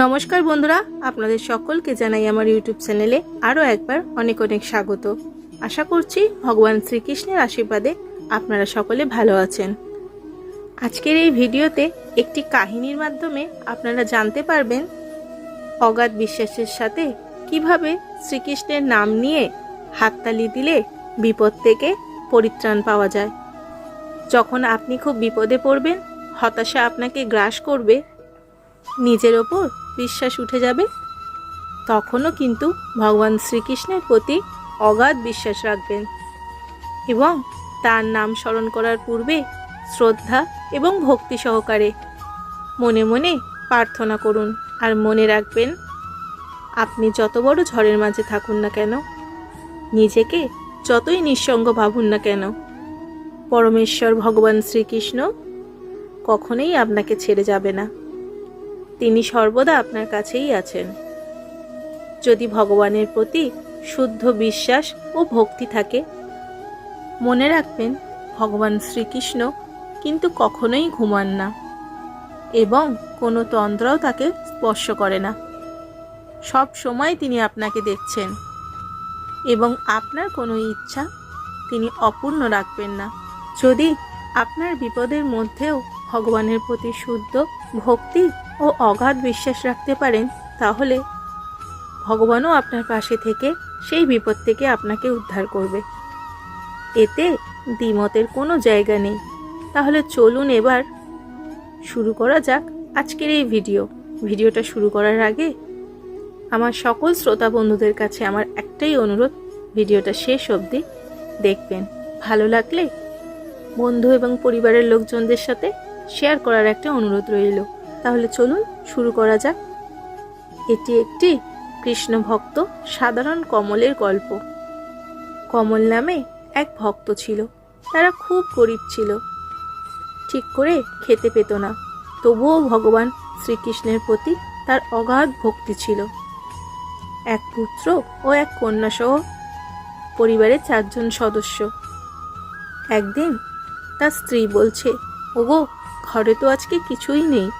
নমস্কার বন্ধুরা, আপনাদের সকলকে জানাই আমার ইউটিউব চ্যানেলে আরও একবার অনেক অনেক স্বাগত। আশা করছি ভগবান শ্রীকৃষ্ণের আশীর্বাদে আপনারা সকলে ভালো আছেন। আজকের এই ভিডিওতে একটি কাহিনীর মাধ্যমে আপনারা জানতে পারবেন অগাধ বিশ্বাসের সাথে কীভাবে শ্রীকৃষ্ণের নাম নিয়ে হাততালি দিলে বিপদ থেকে পরিত্রাণ পাওয়া যায়। যখন আপনি খুব বিপদে পড়বেন, হতাশা আপনাকে গ্রাস করবে, নিজের ওপর বিশ্বাস উঠে যাবে? তখনও কিন্তু ভগবান শ্রীকৃষ্ণের প্রতি অগাধ বিশ্বাস রাখবেন। এবং তার নাম স্মরণ করার পূর্বে শ্রদ্ধা এবং ভক্তি সহকারে মনে মনে প্রার্থনা করুন আর মনে রাখবেন, আপনি যত বড় ঝড়ের মাঝে থাকুন না কেন, নিজেকে যতই নিঃসঙ্গ ভাবুন না কেন, পরমেশ্বর ভগবান শ্রীকৃষ্ণ কখনোই আপনাকে ছেড়ে যাবে না। তিনি সর্বদা আপনার কাছেই আছেন। যদি ভগবানের প্রতি শুদ্ধ বিশ্বাস ও ভক্তি থাকে, মনে রাখবেন ভগবান শ্রীকৃষ্ণ কিন্তু কখনোই ঘুমান না এবং কোনো তন্ত্রও তাকে স্পর্শ করে না। সব সময় তিনি আপনাকে দেখছেন এবং আপনার কোনো ইচ্ছা তিনি অপূর্ণ রাখবেন না। যদি আপনার বিপদের মধ্যেও ভগবানের প্রতি শুদ্ধ ভক্তি ও অগাধ বিশ্বাস রাখতে পারেন, তাহলে ভগবানও আপনার পাশে থেকে সেই বিপদ থেকে আপনাকে উদ্ধার করবে। এতে দ্বিমতের কোনো জায়গা নেই। তাহলে চলুন এবার শুরু করা যাক আজকের এই ভিডিও। ভিডিওটা শুরু করার আগে আমার সকল শ্রোতা বন্ধুদের কাছে আমার একটাই অনুরোধ, ভিডিওটা শেষ অবধি দেখবেন। ভালো লাগলে বন্ধু এবং পরিবারের লোকজনদের সাথে শেয়ার করার একটা অনুরোধ রইল। তাহলে চলুন শুরু করা যাক। এটি একটি কৃষ্ণ ভক্ত সাধারণ কমলের গল্প। কমল নামে এক ভক্ত ছিল। তারা খুব গরিব ছিল। ঠিক করে খেতে পেত না। তবুও ভগবান শ্রীকৃষ্ণের প্রতি তার অগাধ ভক্তি ছিল। এক পুত্র ও এক কন্যা সহ পরিবারের চারজন সদস্য। একদিন তার স্ত্রী বলছে, ওগো, ঘরে তো আজকে কিছুই নেই।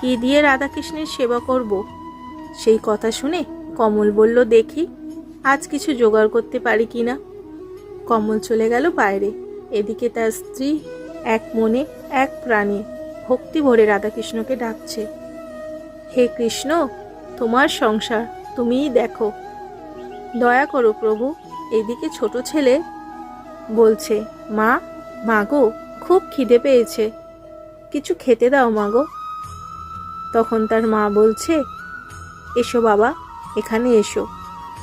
কি দিয়ে রাধাকৃষ্ণের সেবা করব? সেই কথা শুনে কমল বলল, দেখি, আজ কিছু জোগাড় করতে পারি কি না? কমল চলে গেল বাইরে। এদিকে তার স্ত্রী, এক মনে, এক প্রাণে ভক্তি ভরে রাধাকৃষ্ণকে ডাকছে, হে কৃষ্ণ, তোমার সংসার তুমিই দেখো। দয়া করো প্রভু, এদিকে ছোট ছেলে বলছে, মা মাগো খুব খিদে পেয়েছে। কিছু খেতে দাও মাগো তখন তার মা বলছে, এসো বাবা, এখানে এসো।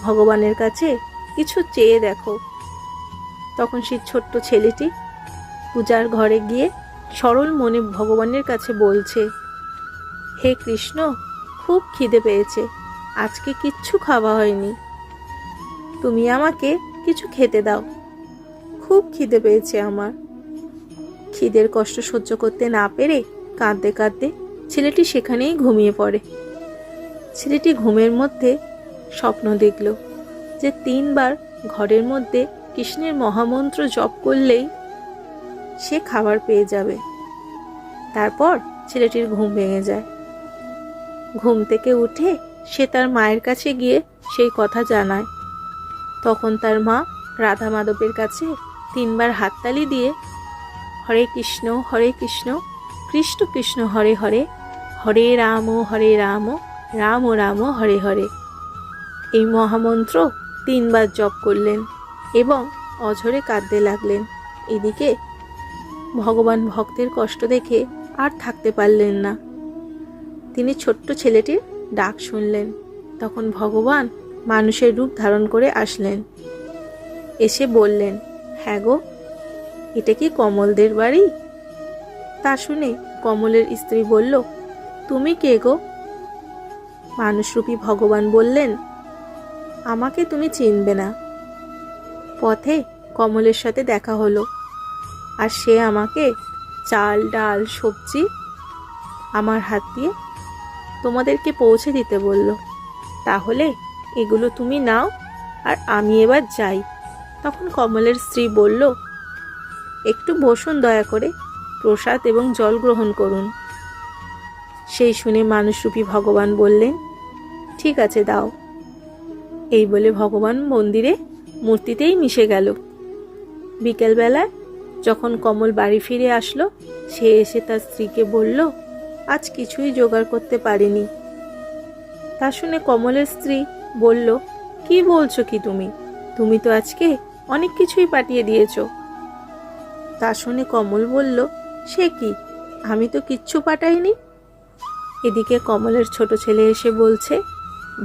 ভগবানের কাছে কিছু চেয়ে দেখো। তখন সেই ছোট্ট ছেলেটি পূজার ঘরে গিয়ে সরল মনে ভগবানের কাছে বলছে, হে কৃষ্ণ, খুব খিদে পেয়েছে। আজকে কিচ্ছু খাওয়া হয়নি। তুমি আমাকে কিছু খেতে দাও। খুব খিদে পেয়েছে আমার। খিদের কষ্ট সহ্য করতে না পেরে কাঁদতে কাঁদতে ছেলেটি সেখানেই ঘুমিয়ে পড়ে। ছেলেটি ঘুমের মধ্যে স্বপ্ন দেখল যে তিনবার ঘরের মধ্যে কৃষ্ণের মহামন্ত্র জপ করলেই সে খাবার পেয়ে যাবে। তারপর ছেলেটির ঘুম ভেঙে যায়। ঘুম থেকে উঠে সে তার মায়ের কাছে গিয়ে সেই কথা জানায়। তখন তার মা রাধা মাধবের কাছে তিনবার হাততালি দিয়ে, হরে কৃষ্ণ হরে কৃষ্ণ কৃষ্ণ কৃষ্ণ হরে হরে হরে রাম হরে রাম রাম রাম, হরে হরে। এই মহামন্ত্র তিনবার জপ করলেন এবং অঝরে কাঁদতে লাগলেন। এদিকে ভগবান ভক্তের কষ্ট দেখে আর থাকতে পারলেন না। তিনি ছোট্ট ছেলেটির ডাক শুনলেন। তখন ভগবান মানুষের রূপ ধারণ করে আসলেন। এসে বললেন হ্যাঁ গো, এটা কি কমলদের বাড়ি? তা শুনে কমলের স্ত্রী বলল, তুমি কে গো? মানুষরূপী ভগবান বললেন, আমাকে তুমি চিনবে না। পথে কমলের সাথে দেখা হলো, আর সে আমাকে চাল, ডাল, সবজি আমার হাত দিয়ে তোমাদেরকে পৌঁছে দিতে বলল, তাহলে এগুলো তুমি নাও আর আমি এবার যাই। তখন কমলের স্ত্রী বলল, একটু বসুন দয়া করে। প্রসাদ এবং জল গ্রহণ করুন। সেই শুনে মানুষরূপী ভগবান বললেন ঠিক আছে, দাও। এই বলে ভগবান মন্দিরে মূর্তিতেই মিশে গেল। বিকেলবেলায় যখন কমল বাড়ি ফিরে আসলো, সে এসে তার স্ত্রীকে বলল, আজ কিছুই জোগাড় করতে পারিনি। তা শুনে কমলের স্ত্রী বলল, কি বলছো কি তুমি? তুমি তো আজকে অনেক কিছুই পাঠিয়ে দিয়েছ। তা শুনে কমল বলল সে কি? আমি তো কিচ্ছু পাঠাইনি। এদিকে কমলের ছোট ছেলে এসে বলছে,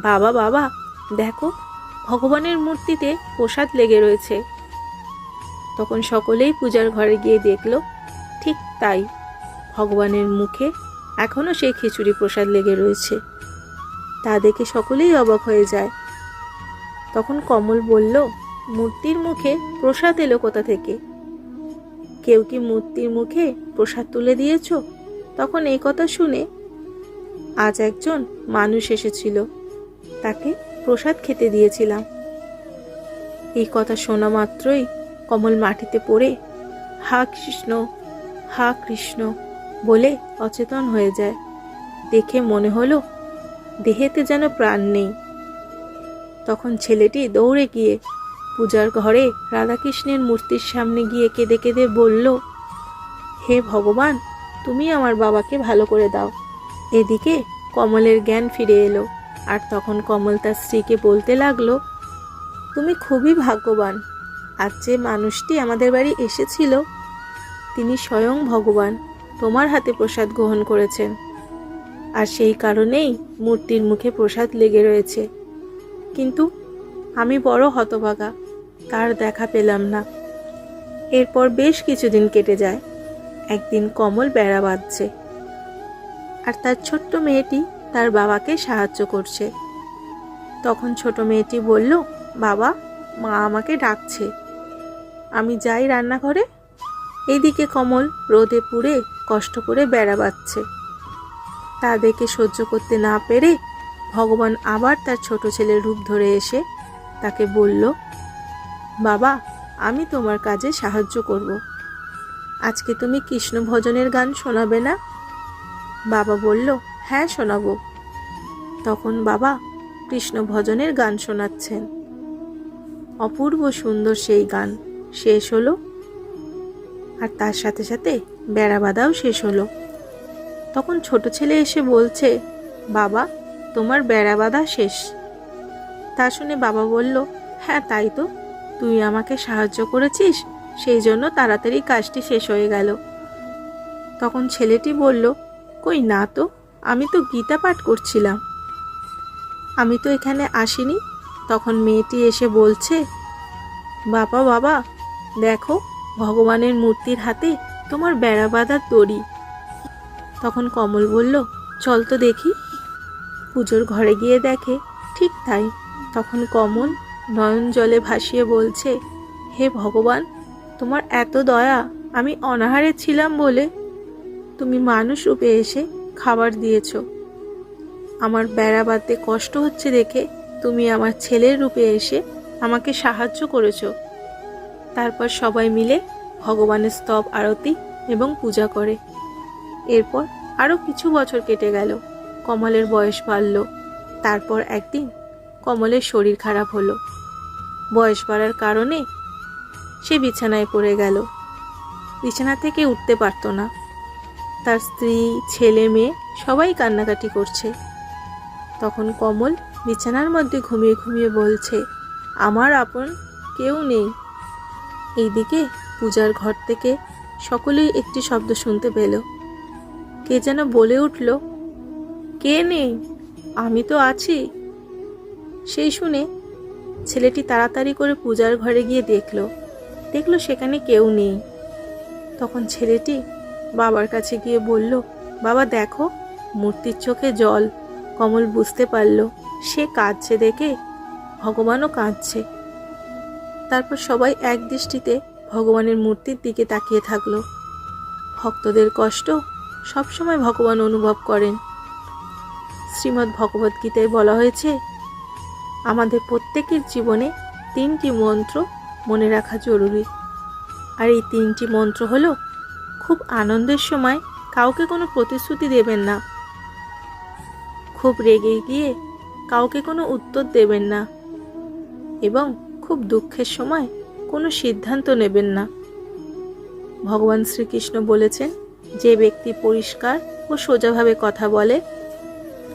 বাবা বাবা, দেখো, ভগবানের মূর্তিতে প্রসাদ লেগে রয়েছে। তখন সকলেই পূজার ঘরে গিয়ে দেখল, ঠিক তাই, ভগবানের মুখে এখনও সেই খিচুড়ি প্রসাদ লেগে রয়েছে। তা দেখে সকলেই অবাক হয়ে যায়। তখন কমল বলল, মূর্তির মুখে প্রসাদ এলো কোথা থেকে? কেউ কি মূর্তির মুখে প্রসাদ তুলে দিয়েছ? তখন এই কথা শুনে আজ একজন মানুষ এসেছিল। তাকে প্রসাদ খেতে দিয়েছিলাম। এই কথা শোনা মাত্রই কমল মাটিতে পড়ে, হা কৃষ্ণ হা কৃষ্ণ বলে অচেতন হয়ে যায়। দেখে মনে হলো, দেহেতে যেন প্রাণ নেই। তখন ছেলেটি দৌড়ে গিয়ে পূজার ঘরে রাধাকৃষ্ণের মূর্তির সামনে গিয়ে কেঁদে কেঁদে বলল, হে ভগবান, তুমি আমার বাবাকে ভালো করে দাও। এদিকে কমলের জ্ঞান ফিরে এলো, আর তখন কমল তার স্ত্রীকে বলতে লাগল, তুমি খুবই ভাগ্যবান, আর যে মানুষটি আমাদের বাড়ি এসেছিল, তিনি স্বয়ং ভগবান, তোমার হাতে প্রসাদ গ্রহণ করেছেন। আর সেই কারণেই মূর্তির মুখে প্রসাদ লেগে রয়েছে। কিন্তু আমি বড় হতভাগা তার দেখা পেলাম না। এরপর বেশ কিছুদিন কেটে যায়। একদিন কমল বেড়া বাঁধছে। আর তার ছোট্ট মেয়েটি তার বাবাকে সাহায্য করছে। তখন ছোট মেয়েটি বলল, বাবা, মা আমাকে ডাকছে। আমি যাই রান্নাঘরে। এইদিকে কমল রোদে পুড়ে কষ্ট করে বেড়া বাঁধছে। তা দেখে সহ্য করতে না পেরে ভগবান আবার তার ছোট ছেলের রূপ ধরে এসে তাকে বলল বাবা, আমি তোমার কাজে সাহায্য করব। আজকে তুমি কৃষ্ণ ভজনের গান শোনাবে না? বাবা বলল হ্যাঁ শোনাবো। তখন বাবা কৃষ্ণ ভজনের গান শোনাচ্ছেন। অপূর্ব সুন্দর সেই গান শেষ হলো আর তার সাথে সাথে বেড়া বাঁধাও শেষ হলো। তখন ছোট ছেলে এসে বলছে, বাবা, তোমার বেড়া বাঁধা শেষ। তা শুনে বাবা বলল হ্যাঁ তাই তো। তুই আমাকে সাহায্য করেছিস? সেই জন্য তাড়াতাড়ি কাজটি শেষ হয়ে গেল। তখন ছেলেটি বলল, কই না তো, আমি তো গীতা পাঠ করছিলাম। আমি তো এখানে আসিনি। তখন মেয়েটি এসে বলছে, বাবা বাবা, দেখো, ভগবানের মূর্তির হাতে তোমার বেড়া বাঁধার দড়ি। তখন কমল বলল, চল তো দেখি। পুজোর ঘরে গিয়ে দেখে ঠিক তাই। তখন কমল নয়ন জলে ভাসিয়ে বলছে, হে ভগবান, তোমার এত দয়া, আমি অনাহারে ছিলাম বলে। তুমি মানুষ রূপে এসে খাবার দিয়েছ। আমার বেড়া বাঁধতে কষ্ট হচ্ছে দেখে তুমি আমার ছেলের রূপে এসে আমাকে সাহায্য করেছ। তারপর সবাই মিলে ভগবানের স্তব আরতি এবং পূজা করে। এরপর আরও কিছু বছর কেটে গেল, কমলের বয়স বাড়ল। তারপর একদিন কমলের শরীর খারাপ হলো। বয়স বাড়ার কারণে সে বিছানায় পড়ে গেল। বিছানা থেকে উঠতে পারত না। তার স্ত্রী, ছেলে, মেয়ে সবাই কান্নাকাটি করছে। তখন কমল বিছানার মধ্যে ঘুমিয়ে ঘুমিয়ে বলছে, আমার আপন কেউ নেই। এইদিকে পূজার ঘর থেকে সকলেই একটি শব্দ শুনতে পেল। কে যেন বলে উঠল, কে নেই? আমি তো আছি। সেই শুনে ছেলেটি তাড়াতাড়ি করে পূজার ঘরে গিয়ে দেখল। দেখল সেখানে কেউ নেই। তখন ছেলেটি বাবার কাছে গিয়ে বলল, বাবা, দেখো, মূর্তির চোখে জল। কমল বুঝতে পারল, সে কাঁদছে দেখে, ভগবানও কাঁদছে। তারপর সবাই এক দৃষ্টিতে ভগবানের মূর্তির দিকে তাকিয়ে থাকল। ভক্তদের কষ্ট সবসময় ভগবান অনুভব করেন। শ্রীমদ্ ভগবদ্গীতায় বলা হয়েছে আমাদের প্রত্যেকের জীবনে তিনটি মন্ত্র মনে রাখা জরুরি। আর এই তিনটি মন্ত্র হলো, খুব আনন্দের সময় কাউকে কোনো প্রতিশ্রুতি দেবেন না। খুব রেগে গিয়ে কাউকে কোনো উত্তর দেবেন না। এবং খুব দুঃখের সময় কোনো সিদ্ধান্ত নেবেন না। ভগবান শ্রীকৃষ্ণ বলেছেন, যে ব্যক্তি পরিষ্কার ও সোজাভাবে কথা বলে,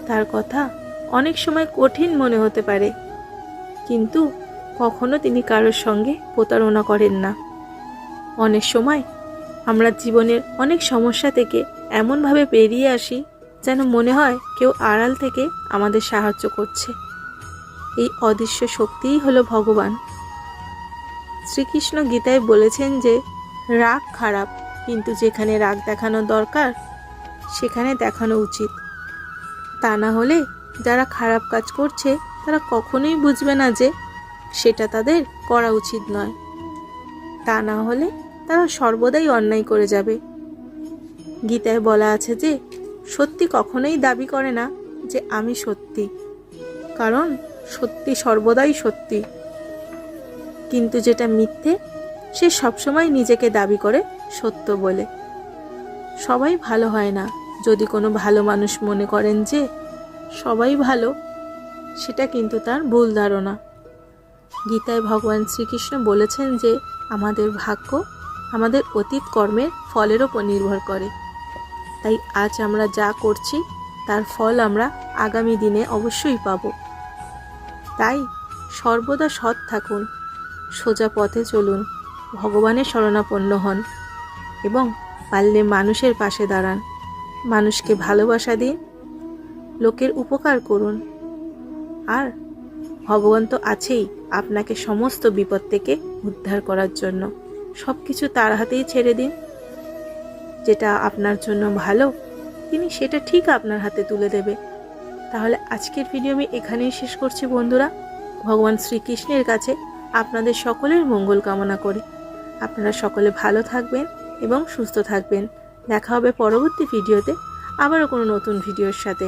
তার কথা অনেক সময় কঠিন মনে হতে পারে। কিন্তু কখনো তিনি কারোর সঙ্গে প্রতারণা করেন না। অনেক সময় আমরা জীবনের অনেক সমস্যা থেকে এমনভাবে বেরিয়ে আসি যেন মনে হয় কেউ আড়াল থেকে আমাদের সাহায্য করছে। এই অদৃশ্য শক্তিই হলো ভগবান। শ্রীকৃষ্ণ গীতায় বলেছেন যে, রাগ খারাপ, কিন্তু যেখানে রাগ দেখানো দরকার, সেখানে দেখানো উচিত। তা না হলে যারা খারাপ কাজ করছে, তারা কখনোই বুঝবে না যে সেটা তাদের করা উচিত নয়। তা না হলে তারা সর্বদাই অন্যায় করে যাবে। গীতায় বলা আছে যে, সত্যি কখনোই দাবি করে না যে আমি সত্যি, কারণ সত্যি সর্বদাই সত্যি। কিন্তু যেটা মিথ্যে, সে সবসময় নিজেকে দাবি করে সত্য বলে। সবাই ভালো হয় না যদি কোনো ভালো মানুষ মনে করেন যে সবাই ভালো, সেটা কিন্তু তার ভুল ধারণা। গীতায় ভগবান শ্রীকৃষ্ণ বলেছেন যে, আমাদের ভাগ্য আমাদের অতীত কর্মের ফলের ওপর নির্ভর করে। তাই আজ আমরা যা করছি, তার ফল আমরা আগামী দিনে অবশ্যই পাব। তাই সর্বদা সৎ থাকুন, সোজা পথে চলুন ভগবানের শরণাপন্ন হন এবং পারলে মানুষের পাশে দাঁড়ান। মানুষকে ভালোবাসা দিন লোকের উপকার করুন। আর ভগবান তো আছেই আপনাকে সমস্ত বিপদ থেকে উদ্ধার করার জন্য। সব কিছু তার হাতেই ছেড়ে দিন। যেটা আপনার জন্য ভালো, তিনি সেটা ঠিক আপনার হাতে তুলে দেবে। তাহলে আজকের ভিডিও আমি এখানেই শেষ করছি বন্ধুরা। ভগবান শ্রীকৃষ্ণের কাছে আপনাদের সকলের মঙ্গল কামনা করে। আপনারা সকলে ভালো থাকবেন এবং সুস্থ থাকবেন। দেখা হবে পরবর্তী ভিডিওতে আবারও কোনো নতুন ভিডিওর সাথে।